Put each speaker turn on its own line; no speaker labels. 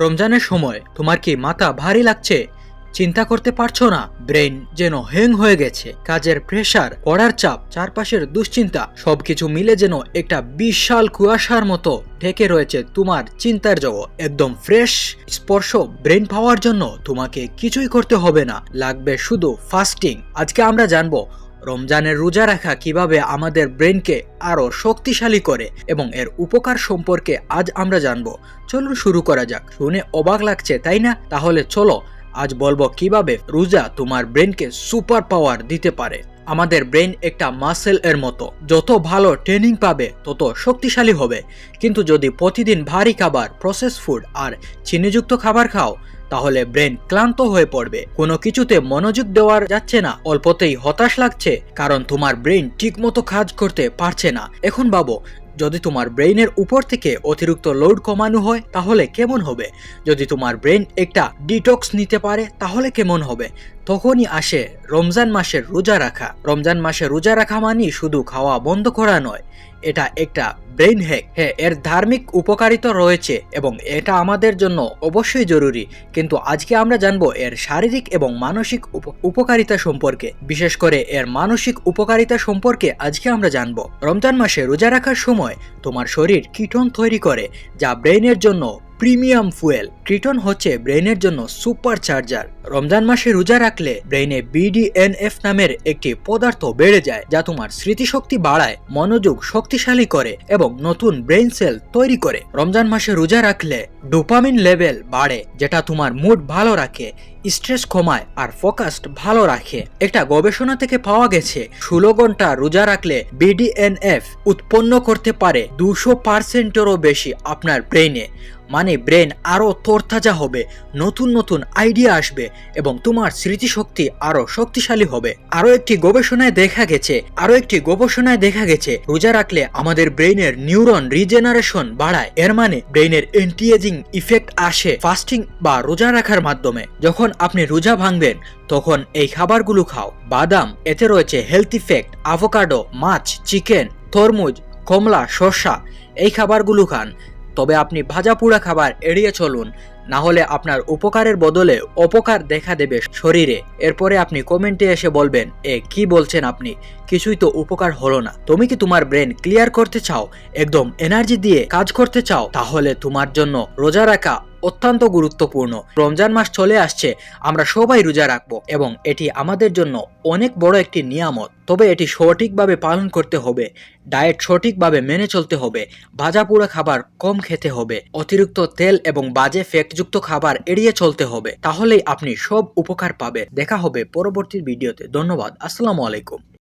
রমজানের সময় তোমার কি মাথা ভারী লাগছে? চিন্তা করতে পারছ না? ব্রেন যেন হ্যাং হয়ে গেছে। কাজের প্রেশার, পড়ার চাপ, চারপাশের দুশ্চিন্তা, সবকিছু মিলে যেন একটা বিশাল কুয়াশার মতো ঢেকে রয়েছে তোমার চিন্তার জগৎ। একদম ফ্রেশ স্পর্শ ব্রেন পাওয়ার জন্য তোমাকে কিছুই করতে হবে না। লাগবে শুধু ফাস্টিং। আজকে আমরা জানব রমজানের রোজা রাখা কীভাবে আমাদের ব্রেনকে আরও শক্তিশালী করে এবং এর উপকার সম্পর্কে আজ আমরা জানব। চলুন শুরু করা যাক। শুনে অবাক লাগছে, তাই না? তাহলে চলো, আজ বলব কীভাবে রোজা তোমার ব্রেনকে সুপার পাওয়ার দিতে পারে। আমাদের ব্রেন একটা মাসেল এর মতো। যত ভালো ট্রেনিং পাবে, তত শক্তিশালী হবে। কিন্তু যদি প্রতিদিন ভারী খাবার প্রসেস ফুড আর চিনিযুক্ত খাবার খাও তাহলে ব্রেন ক্লান্ত হয়ে পড়বে। কোনো কিছুতে মনোযোগ দেওয়ার যাচ্ছে না, অল্পতেই হতাশ লাগছে, কারণ তোমার ব্রেন ঠিকমতো কাজ করতে পারছে না। এখন বাবু যদি তোমার ব্রেইনের উপর থেকে অতিরিক্ত লোড কমানো হয়, তাহলে কেমন হবে? যদি তোমার ব্রেন একটা ডিটক্স নিতে পারে, তাহলে কেমন হবে? তখনই আসে রমজান মাসের রোজা রাখা। রমজান মাসে রোজা রাখা মানে শুধু খাওয়া বন্ধ করা নয়, এটা একটা ব্রেন হ্যাক। হ্যাঁ এর ধার্মিক উপকারিতা রয়েছে এবং এটা আমাদের জন্য অবশ্যই জরুরি। কিন্তু আজকে আমরা জানব এর শারীরিক এবং মানসিক উপ- উপকারিতা সম্পর্কে। বিশেষ করে এর মানসিক উপকারিতা সম্পর্কে আজকে আমরা জানব। রমজান মাসে রোজা রাখার সময় তোমার শরীর কিটন তৈরি করে, যা ব্রেনের জন্য প্রিমিয়াম ফুয়েল। ক্রিটন হচ্ছে ব্রেনের জন্য সুপার চার্জার রমজান মাসে রোজা রাখলে ব্রেইনে বিডিএনএফ নামের একটি পদার্থ বেড়ে যায়, যা তোমার স্মৃতিশক্তি বাড়ায়, মনোযোগ শক্তিশালী করে এবং নতুন ব্রেইন সেল তৈরি করে। রমজান মাসে রোজা রাখলে ডোপামিন লেভেল বাড়ে, যেটা তোমার মুড ভালো রাখে, স্ট্রেস কমায় আর ফোকাসড ভালো রাখে। একটা গবেষণা থেকে পাওয়া গেছে, ষোলো ঘণ্টা রোজা রাখলে বিডিএনএফ উৎপন্ন করতে পারে দুশো পার্সেন্টেরও বেশি আপনার ব্রেইনে। মানে ব্রেন আরও তরতাজা হবে, নতুন নতুন আইডিয়া আসবে এবং তোমার স্মৃতিশক্তি আরও শক্তিশালী হবে। আরও একটি গবেষণায় দেখা গেছে আরও একটি গবেষণায় দেখা গেছে, রোজা রাখলে আমাদের ব্রেইনের নিউরন রিজেনারেশন বাড়ায়। এর মানে ব্রেইনের এন্টি এজিং ইফেক্ট আসে ফাস্টিং বা রোজা রাখার মাধ্যমে। যখন আপনি রোজা ভাঙবেন, তখন এই খাবারগুলো খাও। বাদাম, এতে রয়েছে হেলথ ইফেক্ট আভোকাডো মাছ চিকেন তরমুজ, কমলা, শসা, এই খাবারগুলো খান। তবে আপনি ভাজা পোড়া খাবার এড়িয়ে চলুন। না হলে আপনার উপকারের বদলে অপকার দেখা দেবে শরীরে। এরপরে আপনি কমেন্টে এসে বলবেন, এ, কি বলছেন আপনি? কিছুই তো উপকার হলো না। তুমি কি তোমার ব্রেন ক্লিয়ার করতে চাও? একদম এনার্জি দিয়ে কাজ করতে চাও? তাহলে তোমার জন্য রোজা রাখা অত্যন্ত গুরুত্বপূর্ণ। রমজান মাস চলে আসছে, আমরা সবাই রোজা রাখব এবং এটি আমাদের জন্য অনেক বড় একটি নিয়ামত। তবে এটি সঠিকভাবে পালন করতে হবে, ডায়েট সঠিকভাবে মেনে চলতে হবে, ভাজা পোড়া খাবার কম খেতে হবে, অতিরিক্ত তেল এবং বাজে ফ্যাক্টযুক্ত খাবার এড়িয়ে চলতে হবে, তাহলেই আপনি সব উপকার পাবেন। দেখা হবে পরবর্তী ভিডিওতে। ধন্যবাদ। আসসালামু আলাইকুম।